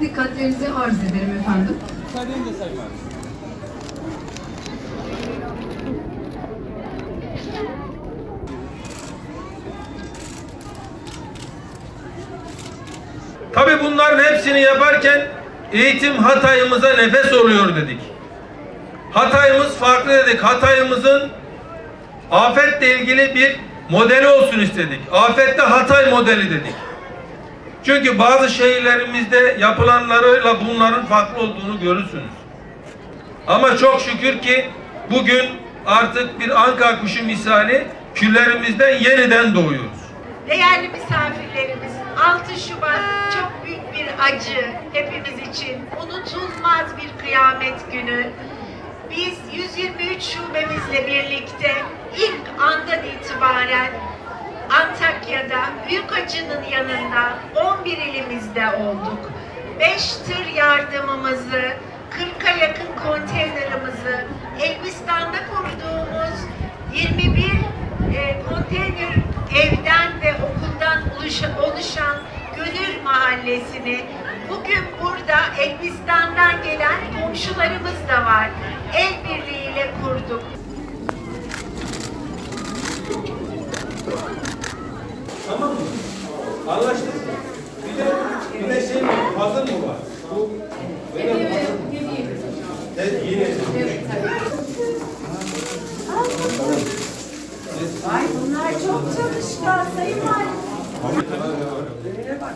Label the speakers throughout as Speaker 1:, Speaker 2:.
Speaker 1: teşekkürlerinizi arz ederim efendim.
Speaker 2: Sayın Valim.
Speaker 3: Tabi bunların hepsini yaparken eğitim Hatay'ımıza nefes oluyor dedik. Hatay'ımız farklı dedik. Hatay'ımızın afetle ilgili bir modeli olsun istedik. Afette Hatay modeli dedik. Çünkü bazı şehirlerimizde yapılanlarıyla bunların farklı olduğunu görürsünüz. Ama çok şükür ki bugün artık bir anka kuşu misali küllerimizden yeniden doğuyoruz.
Speaker 4: Değerli misafirlerimiz, 6 Şubat çok büyük bir acı hepimiz için. Unutulmaz bir kıyamet günü. Biz 123 şubemizle birlikte ilk andan itibaren Antakya'da büyük acının yanında 11 ilimizde olduk. 5 tır yardımımızı, 40'a yakın konteynerimizi, Elbistan'da kurduğumuz 21 e, konteyner evden ve okuldan oluşan, Gönül Mahallesi'ni bugün burada Elbistan'dan gelen komşularımız da var. El
Speaker 3: Anlaştık mı? Bir de, bir de şey mi? Hazır mı var? Bu böyle mi? Evet, yine.
Speaker 4: Ay bunlar çok çalışkan Sayın Valim.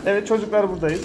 Speaker 2: Evet çocuklar buradayız.